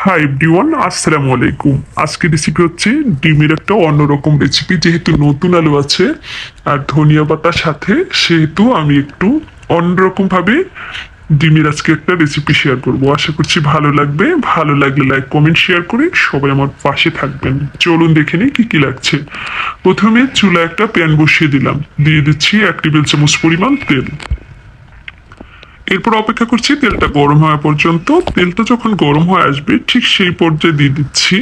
Hi everyone আসসালামু আলাইকুম। আজকে রেসিপি হচ্ছে ডিমের একটা অন্যরকম রেসিপি যেহেতু নতুন আলু আছে আর ধনিয়া পাতার সাথে সেহেতু আমি একটু অন্যরকম ভাবে ডিমের আজকে একটা রেসিপি শেয়ার করব। আশা করছি ভালো লাগবে। ভালো লাগলে লাইক কমেন্ট শেয়ার করে সবাই আমার পাশে থাকবেন। চলুন দেখে নিই কি কি লাগছে। প্রথমে চুলা একটা প্যান বসিয়ে দিলাম। দিয়ে দিচ্ছি এক টেবিল চামচ পরিমাণ তেল। এরপর অপেক্ষা করছি, তেলটা গরম হওয়া পর্যন্ত। তেলটা যখন গরম হয়ে আসবে, ঠিক সেই পর্যায়ে দিয়ে দিচ্ছি।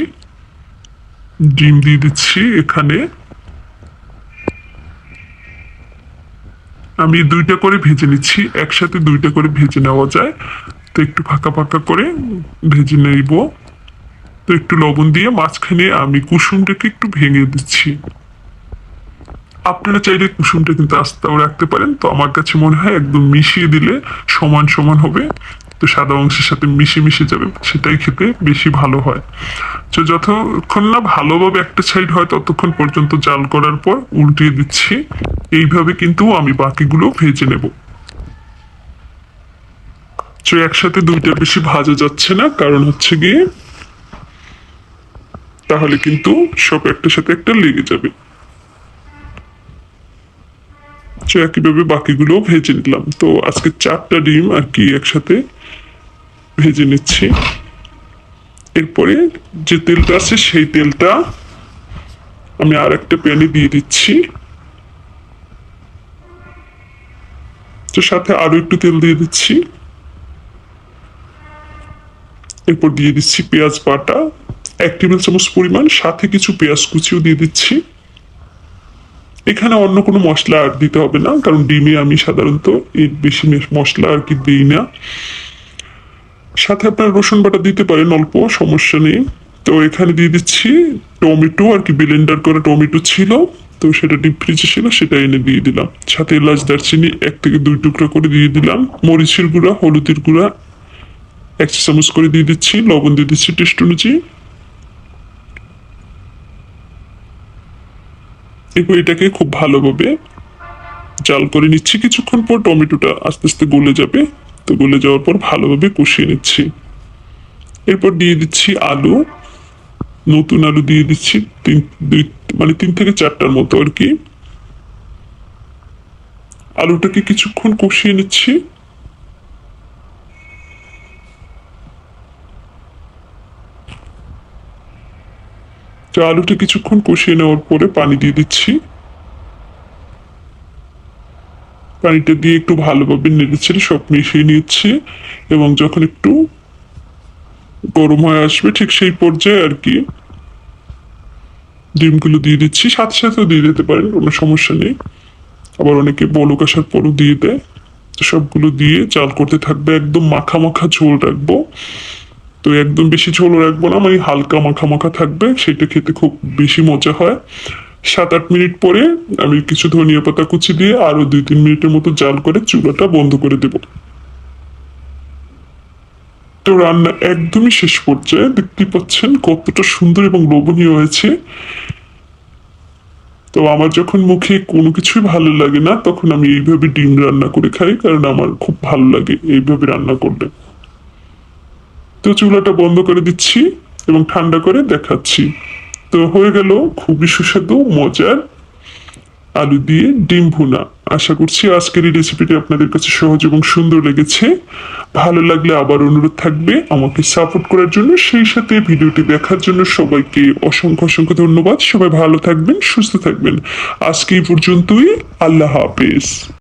ডিম দিয়ে দিচ্ছি এখানে। আমি দুইটা করে ভেজে নিচ্ছি, একসাথে দুইটা করে ভেজে নেওয়া যায়। তো একটু ফাঁকা ফাঁকা করে ভেজে নেব। তো একটু লবণ দিয়ে মাঝখানে আমি কুসুমটাকে একটু ভেঙে দিচ্ছি। আপনারা চাইলে কুসুমটা কিন্তু আস্তেও রাখতে পারেন। তো আমার কাছে মনে হয় একদম মিশিয়ে দিলে সমান সমান হবে। তো সাদা অংশের সাথে মিশে মিশে যাবে, সেটাই খেতে বেশি ভালো হয়। তো যতক্ষণ না ভালোভাবে একটা সাইড হয়, ততক্ষণ পর্যন্ত জাল করার পর উল্টিয়ে দিচ্ছি। এইভাবে কিন্তু আমি বাকিগুলো ভেজে নেব। তো একসাথে দুইটা বেশি ভাজা যাচ্ছে না, কারণ হচ্ছে গিয়ে তাহলে কিন্তু সব একটার সাথে একটা লেগে যাবে। তো একইভাবে বাকিগুলো ভেজে নিলাম। তো আজকে চারটা ডিম আর কি একসাথে ভেজে নিচ্ছি। এরপরে যে তেলটা আছে সেই তেলটা আমি আর একটা প্যানে দিয়ে দিচ্ছি। তো সাথে আরও একটু তেল দিয়ে দিচ্ছি। এরপর দিয়ে দিচ্ছি পেঁয়াজ বাটা। এক টেবিল চামচ পরিমাণ, সাথে কিছু পেঁয়াজ কুচিও দিয়ে দিচ্ছি। এখানে অন্য কোনো মশলা আর দিতে হবে না, কারণ ডিমে আমি সাধারণত এর বেশি মশলা আর কি দিই না। সাথে আপনার রসুন বাটা দিতে পারেন অল্প, সমস্যা নেই। তো এখানে দিয়ে দিচ্ছি টমেটো, আর কি ব্লেন্ডার করা টমেটো ছিল, তো সেটা ডিপ ফ্রিজে ছিল, সেটা এনে দিয়ে দিলাম। সাথে এলাচ, দারচিনি এক থেকে দুই টুকরা করে দিয়ে দিলাম। মরিচের গুঁড়া, হলুদের গুঁড়া, এক চামচ করে দিয়ে দিচ্ছি, লবণ দিয়ে দিচ্ছি টেস্ট অনুযায়ী। এটাকে খুব ভালোভাবে জাল করে নিচ্ছি। কিছুক্ষণ পর টমেটোটা আস্তে আস্তে গলে যাবে। তো গলে যাওয়ার পর ভালোভাবে কষিয়ে নিচ্ছি। এরপর দিয়ে দিচ্ছি আলু। নতুন আলু দিয়ে দিচ্ছি তিন, দুই মানে তিন থেকে চারটার মতো আর কি। আলুটাকে কিছুক্ষণ কষিয়ে নিচ্ছি। তো আলুটা কিছুক্ষণ কষিয়ে নেওয়ার পরে পানি দিয়ে দিচ্ছি। পানিটা দিয়ে একটু ভালোভাবে নেড়েছেড়ে সব মিশিয়ে নিচ্ছি এবং যখন একটু গরম হয়ে আসবে ঠিক সেই পর্যায়ে আর কি ডিমগুলো দিয়ে দিচ্ছি। সাথে সাথেও দিয়ে দিতে পারেন, কোনো সমস্যা নেই। আবার অনেকে বলক আসার পরও দিয়ে দেয়। সবগুলো দিয়ে চাল করতে থাকবে, একদম মাখা মাখা ঝোল রাখব। তো একদম বেশি ঝোল রাখব না মানে হালকা মাখা মাখা থাকবে, সেটা খেতে খুব বেশি মজা হয়। সাত আট মিনিট পরে আমি কিছু ধনিয়া পাতা কুচি দিয়ে আরও দুই তিন মিনিটের মতো জাল করে চুলাটা বন্ধ করে দেব। তো রান্না একদমই শেষ পর্যায়ে দেখতে পাচ্ছেন কতটা সুন্দর এবং লোভনীয় হয়েছে। তো আমার যখন মুখে কোনো কিছুই ভালো লাগে না, তখন আমি এইভাবে ডিম রান্না করে খাই, কারণ আমার খুব ভালো লাগে এইভাবে রান্না করলে। তো চুলাটা বন্ধ করে দিচ্ছি এবং ঠান্ডা করে দেখাচ্ছি। তো হয়ে গেল খুবই সুস্বাদু, মজার আলু দিয়ে ডিম ভুনা। আশা করছি আজকের এই রেসিপিটি আপনাদের কাছে সহজ এবং সুন্দর লেগেছে। ভালো লাগলে আবার অনুরোধ থাকবে আমাকে সাপোর্ট করার জন্য। সেই সাথে ভিডিওটি দেখার জন্য সবাইকে অসংখ্য অসংখ্য ধন্যবাদ। সবাই ভালো থাকবেন, সুস্থ থাকবেন। আজকে এই পর্যন্তই। আল্লাহ হাফেজ।